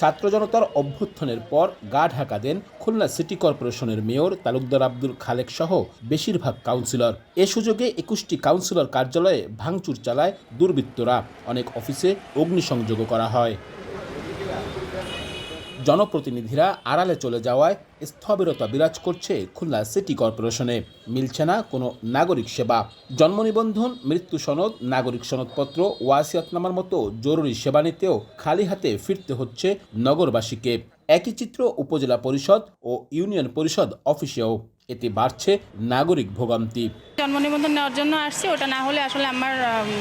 ছাত্র জনতার অভ্যুত্থানের পর গা ঢাকা দেন খুলনা সিটি কর্পোরেশনের মেয়র তালুকদার আব্দুল খালেক সহ বেশিরভাগ কাউন্সিলর। এ সুযোগে একুশটি কাউন্সিলর কার্যালয়ে ভাঙচুর চালায় দুর্বৃত্তরা। অনেক অফিসে অগ্নিসংযোগ করা হয়। জনপ্রতিনিধিরা আড়ালে চলে যাওয়ায় স্থবিরতা বিরাজ করছে খুলনা সিটি কর্পোরেশনে। মিলছে না কোনো নাগরিক সেবা। জন্ম নিবন্ধন, মৃত্যু সনদ, নাগরিক সনদপত্র ওয়াসিয়াতনামার মতো জরুরি সেবা নিতেও খালি হাতে ফিরতে হচ্ছে নগরবাসীকে। একই চিত্র উপজেলা পরিষদ ও ইউনিয়ন পরিষদ অফিসেও। এতে বাড়ছে নাগরিক ভোগান্তি। জন্ম নিবন্ধন নেওয়ার জন্য আসছি ওটা না হলে আসলে আমার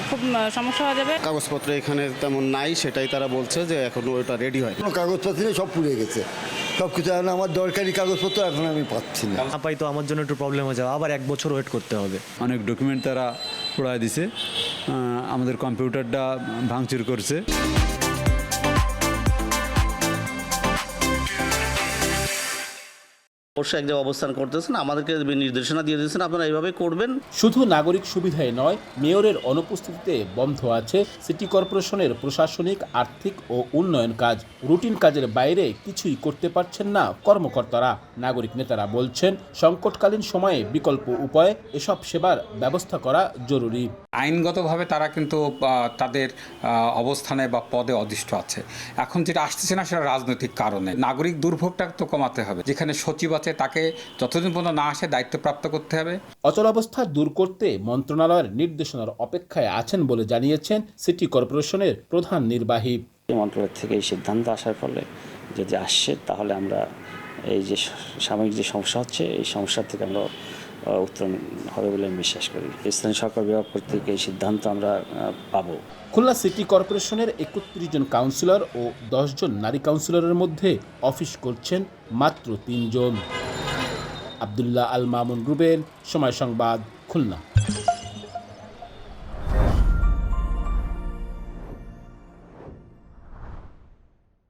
খুব সমস্যা হয়ে যাবে। কাগজপত্র এখানে তেমন নাই সেটাই তারা বলছে যে এখন ওটা রেডি হয়। কোনো কাগজপত্র নেই, সব পুড়ে গেছে। সব কিছু এখন আমার দরকারি কাগজপত্র এখন আমি পাচ্ছি না। না পাই তো আমার জন্য একটু প্রবলেম হয়ে যাবে আবার এক বছর ওয়েট করতে হবে। অনেক ডকুমেন্ট তারা উড়ায় দিছে আমাদের কম্পিউটারটা ভাঙচুর করছে। অবশ্যই এক জায়গায় অবস্থান করতেছেন আমাদেরকে নির্দেশনা দিয়ে দিয়েছেন আপনারা এইভাবে করবেন? শুধু নাগরিক সুবিধায় নয় মেয়রের অনুপস্থিতিতে বন্ধ আছে সিটি কর্পোরেশনের প্রশাসনিক আর্থিক ও উন্নয়ন কাজ। রুটিন কাজের বাইরে কিছুই করতে পারছেন না কর্মকর্তারা। নাগরিক নেতারা বলছেন সংকটকালীন সময়ে বিকল্প উপায়ে এসব সেবার ব্যবস্থা করা জরুরি। আইনগতভাবে তারা কিন্তু তাদের অবস্থানে বা পদে অধিষ্ঠ আছে। এখন যেটা আসতেছে না সেটা রাজনৈতিক কারণে। নাগরিক দুর্ভোগটা তো কমাতে হবে। যেখানে সচিব আছে তাকে যতদিন পর্যন্ত না আসে দায়িত্বপ্রাপ্ত করতে হবে। অচলাবস্থা দূর করতে মন্ত্রণালয়ের নির্দেশনার অপেক্ষায় আছেন বলে জানিয়েছেন সিটি কর্পোরেশনের প্রধান নির্বাহী। মন্ত্রণালয় থেকে এই সিদ্ধান্ত আসার ফলে যদি আসছে তাহলে আমরা এই যে সাময়িক যে সমস্যা হচ্ছে এই সমস্যা থেকে আমরা উত্তরণ হবে বলে আমি বিশ্বাস করি। স্থানীয় সরকার বিভাগ কর্তৃক এই সিদ্ধান্ত আমরা পাবো। খুলনা সিটি কর্পোরেশনের একত্রিশ জন কাউন্সিলর ও দশ জন নারী কাউন্সিলরের মধ্যে অফিস করছেন মাত্র তিনজন। আবদুল্লাহ আল মামুন রুবেল সময় সংবাদ খুলনা।